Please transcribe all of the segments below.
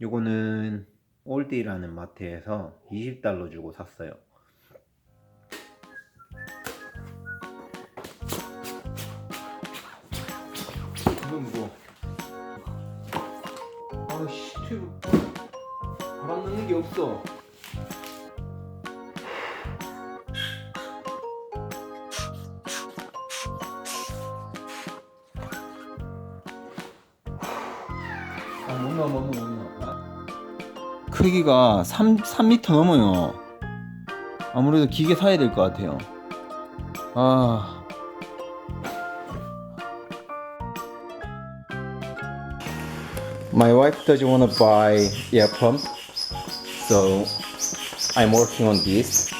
요거는 올디라는 마트에서 20달러 주고 샀어요. 이건 뭐? 아씨 튜브 바람 넣는 게 없어. 아, 넣어, 못 넣어. 크기가 3, 3m 넘어요. 아무래도 기계 사야 될 것 같아요. 아. My wife doesn't want to buy air pump, so I'm working on this.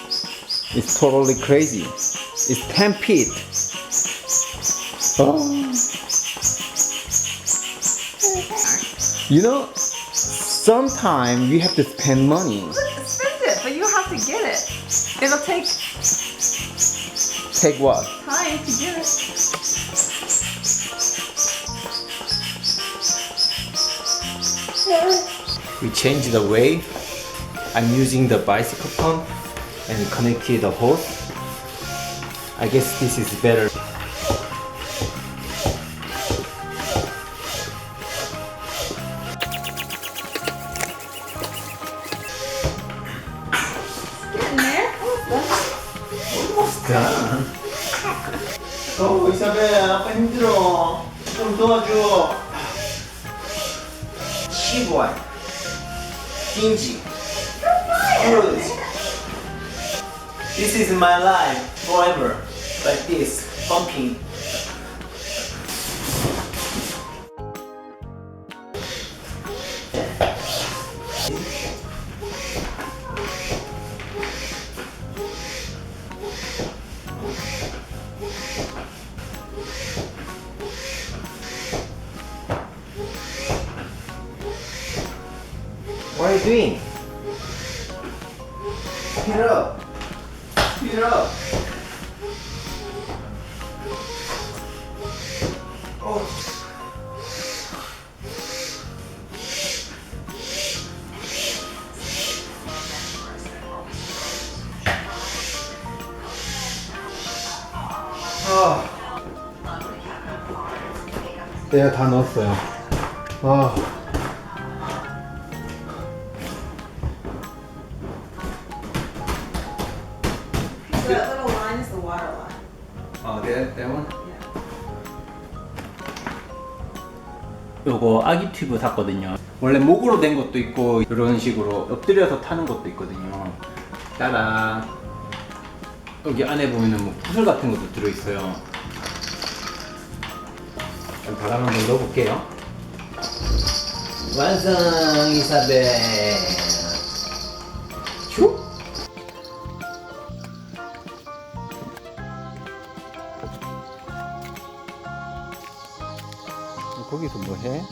It's totally crazy. It's 10 feet. Oh. You know, sometimes you have to spend money. Spend it, but you have to get it. It'll take Take what? time to get it. We changed the way. I'm using the bicycle pump and connected the hose. I guess this is better. 어, 이사벨, 아빠 힘들어. 좀 도와줘. 시보아. 띵지. This is my life forever. Like this, pumping. Speed it up. Oh. 아. 내가 다 넣었어요. 아. 요거 아기 튜브 샀거든요. 원래 목으로 된 것도 있고 이런 식으로 엎드려서 타는 것도 있거든요. 따라 여기 안에 보면은 뭐 푸슬 같은 것도 들어있어요. 그럼 바람 한번 넣어볼게요. 완성 이사벨. 해?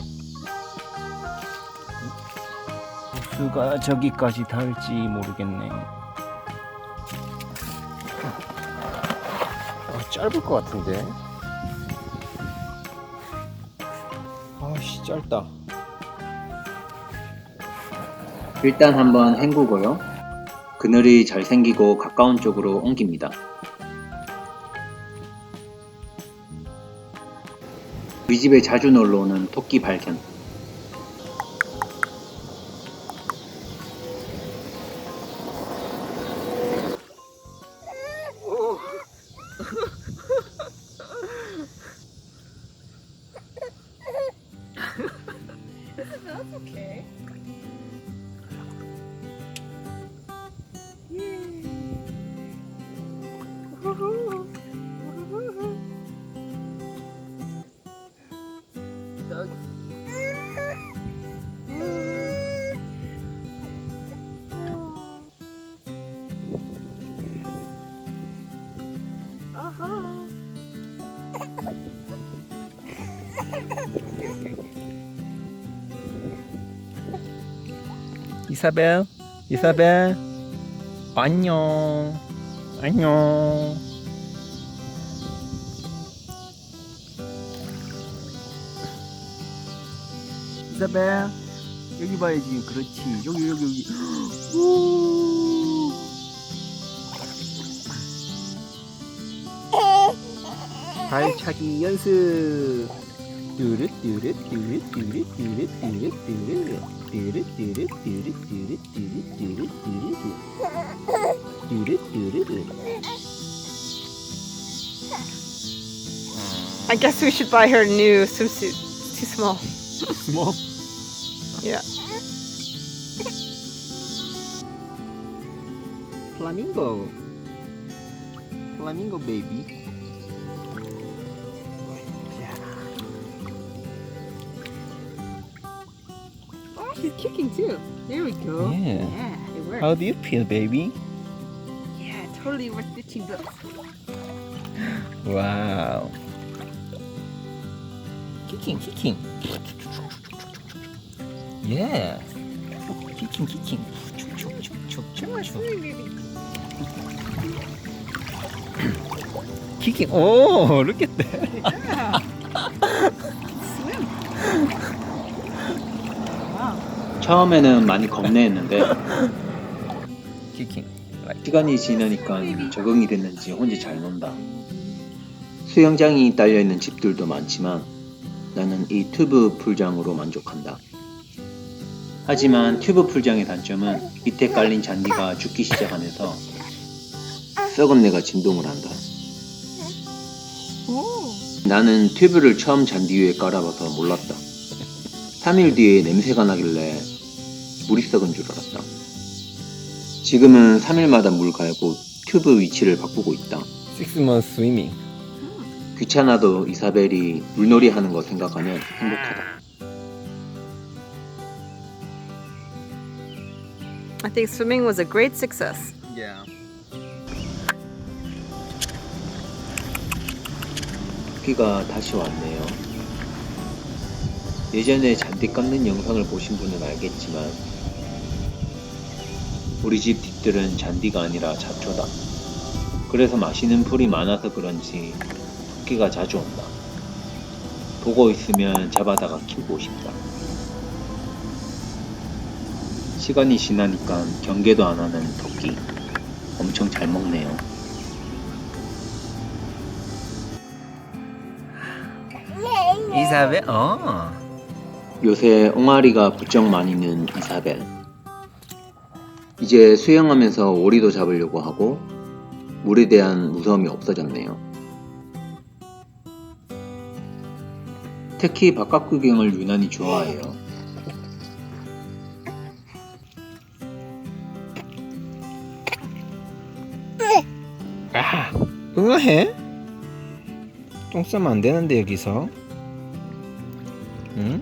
호수가 저기까지 닿을지 모르겠네. 아, 짧을 것 같은데. 아씨 짧다. 일단 한번 헹구고요. 그늘이 잘 생기고 가까운 쪽으로 옮깁니다. 우리 집에 자주 놀러 오는 토끼 발견. That's. 이사벨, 이사벨, 안녕, 안녕. 이사벨, 여기 봐야지. 그렇지. 여기 여기 여기. 오. 발차기 연습. 뚜르 뚜르 뚜르 뚜르 뚜르 뚜르 뚜르 뚜르 뚜르 뚜르 뚜르 뚜르 뚜르 뚜르 뚜르 뚜르 I guess we should buy her a new swimsuit. It's too small. small Yeah. flamingo flamingo baby she's kicking too. There we go. Yeah. Yeah, it worked. how do you feel baby Yeah, totally worth 15 bucks. wow kicking kicking yeah kicking kicking kicking oh look at that Yeah. 처음에는 많이 겁내했는데 kicking 시간이 지나니까 적응이 됐는지 혼자 잘 논다. 수영장이 딸려 있는 집들도 많지만 나는 이 튜브 풀장으로 만족한다. 하지만 튜브 풀장의 단점은 밑에 깔린 잔디가 죽기 시작하면서 썩은 내가 진동을 한다. 나는 튜브를 처음 잔디 위에 깔아봐서 몰랐다. 3일 뒤에 냄새가 나길래 물이 썩은 줄 알았다. 지금은 3일마다 물 갈고 튜브 위치를 바꾸고 있다. six months swimming 귀찮아도 이사벨이 물놀이 하는 거 생각하면 행복하다. I think swimming was a great success. yeah 토끼가 다시 왔네요. 예전에 잔디 깎는 영상을 보신 분은 알겠지만 우리 집 뒷들은 잔디가 아니라 잡초다. 그래서 마시는 풀이 많아서 그런지 토끼가 자주 온다. 보고 있으면 잡아다가 키우고 싶다. 시간이 지나니까 경계도 안 하는 토끼. 엄청 잘 먹네요. 이사벨 어 요새 옹알이가 부쩍 많이 는 이사벨. 이제 수영하면서 오리도 잡으려고 하고 물에 대한 무서움이 없어졌네요. 특히 바깥 구경을 유난히 좋아해요. 아, 응어해? 똥 싸면 안 되는데 여기서 응?